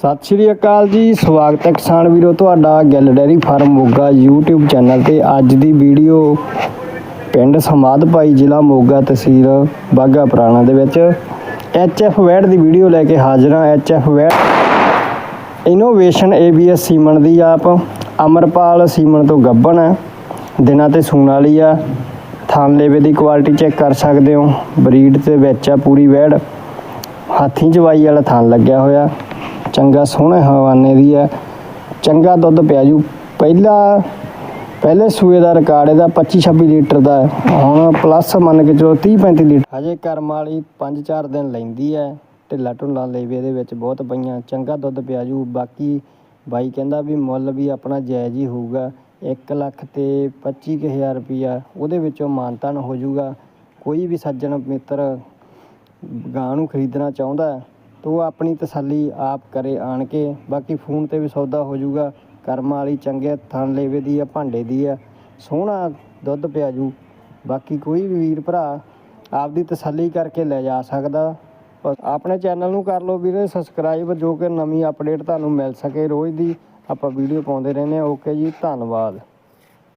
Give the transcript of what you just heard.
ਸਤਿ ਸ਼੍ਰੀ ਅਕਾਲ ਜੀ, ਸਵਾਗਤ ਹੈ ਕਿਸਾਨ ਵੀਰੋ ਤੁਹਾਡਾ Gill dairy farm Moga YouTube channel ਤੇ। ਅੱਜ ਦੀ ਵੀਡੀਓ ਪਿੰਡ ਸਮਾਧ ਭਾਈ ਜ਼ਿਲ੍ਹਾ ਮੋਗਾ ਤਹਿਸੀਲ ਬਾਗਾ ਪੁਰਾਣਾ ਦੇ ਵਿੱਚ। HF ਵੈਡ ਦੀ ਵੀਡੀਓ ਲੈ ਕੇ ਹਾਜ਼ਰ ਹਾਂ। HF ਵੈਡ ਇਨੋਵੇਸ਼ਨ ABS ਸੀਮਨ ਦੀ ਆਪ। ਅਮਰਪਾਲ ਸੀਮਨ ਤੋਂ ਗੱਬਣ ਹੈ। ਦਿਨਾਂ ਤੇ ਸੂਣ ਵਾਲੀ ਆ। ਥਾਨ ਲੇਵੇ ਦੀ ਕੁਆਲਿਟੀ ਚੈੱਕ ਕਰ ਸਕਦੇ ਹੋ। ਬਰੀਡ ਤੇ ਵਿੱਚ ਆ ਪੂਰੀ ਵੈੜ ਹਾਥੀ ਜਵਾਈ ਵਾਲਾ ਥਾਨ ਲੱਗਿਆ ਹੋਇਆ। ਚੰਗਾ ਸੋਹਣੇ ਹਵਾਨੇ ਦੀ ਹੈ। ਚੰਗਾ ਦੁੱਧ ਪਿਆ ਜੂ। ਪਹਿਲਾ, ਪਹਿਲੇ ਸੂਏ ਦਾ ਰਿਕਾਰਡ ਇਹਦਾ 25 26 ਲੀਟਰ ਦਾ ਹੁਣ ਪਲੱਸ ਮੰਨ ਕੇ ਚਲੋ 30 35 ਲੀਟਰ। ਹਜੇ ਕਰਮ ਵਾਲੀ 5-4 ਦਿਨ ਲੈਂਦੀ ਹੈ ਢਿੱਲਾ ਢੁੱਲਾ ਲੇਵੇ ਇਹਦੇ ਵਿੱਚ ਬਹੁਤ ਪਈਆਂ। ਚੰਗਾ ਦੁੱਧ ਪਿਆ ਜੂ। ਬਾਕੀ ਬਾਈ ਕਹਿੰਦਾ ਵੀ ਮੁੱਲ ਵੀ ਆਪਣਾ ਜਾਇਜ਼ ਹੀ ਹੋਊਗਾ। 1 ਲੱਖ ਤੇ 25000 ਰੁਪਿਆ ਉਹਦੇ ਵਿੱਚੋਂ ਮਾਨਤਾਨ ਹੋ ਜਾਊਗਾ ਕੋਈ ਵੀ ਸੱਜਣ ਮਿੱਤਰ ਗਾਂ ਨੂੰ ਖਰੀਦਣਾ ਚਾਹੁੰਦਾ ਤਾਂ ਉਹ ਆਪਣੀ ਤਸੱਲੀ ਆਪ ਕਰੇ ਆਣ ਕੇ। ਬਾਕੀ ਫੋਨ ਤੇ ਵੀ ਸੌਦਾ ਹੋ ਜਾਊਗਾ। ਕਰਮ ਵਾਲੀ ਚੰਗੇ ਥਣ ਲੇਵੇ ਦੀ ਆ, ਭਾਂਡੇ ਦੀ ਆ। ਸੋਹਣਾ ਦੁੱਧ ਪਿਆ ਜੂ। ਬਾਕੀ ਕੋਈ ਵੀ ਵੀਰ ਭਰਾ ਆਪਦੀ ਤਸੱਲੀ ਕਰਕੇ ਲੈ ਜਾ ਸਕਦਾ। ਆਪਣੇ ਚੈਨਲ ਨੂੰ ਕਰ ਲਓ ਵੀਰੇ ਸਬਸਕ੍ਰਾਈਬ ਜੋ ਕਿ ਨਵੀਂ ਅਪਡੇਟ ਤੁਹਾਨੂੰ ਮਿਲ ਸਕੇ। ਰੋਜ਼ ਦੀ ਆਪਾਂ ਵੀਡੀਓ ਪਾਉਂਦੇ ਰਹਿੰਦੇ ਹਾਂ। ਓਕੇ ਜੀ, ਧੰਨਵਾਦ।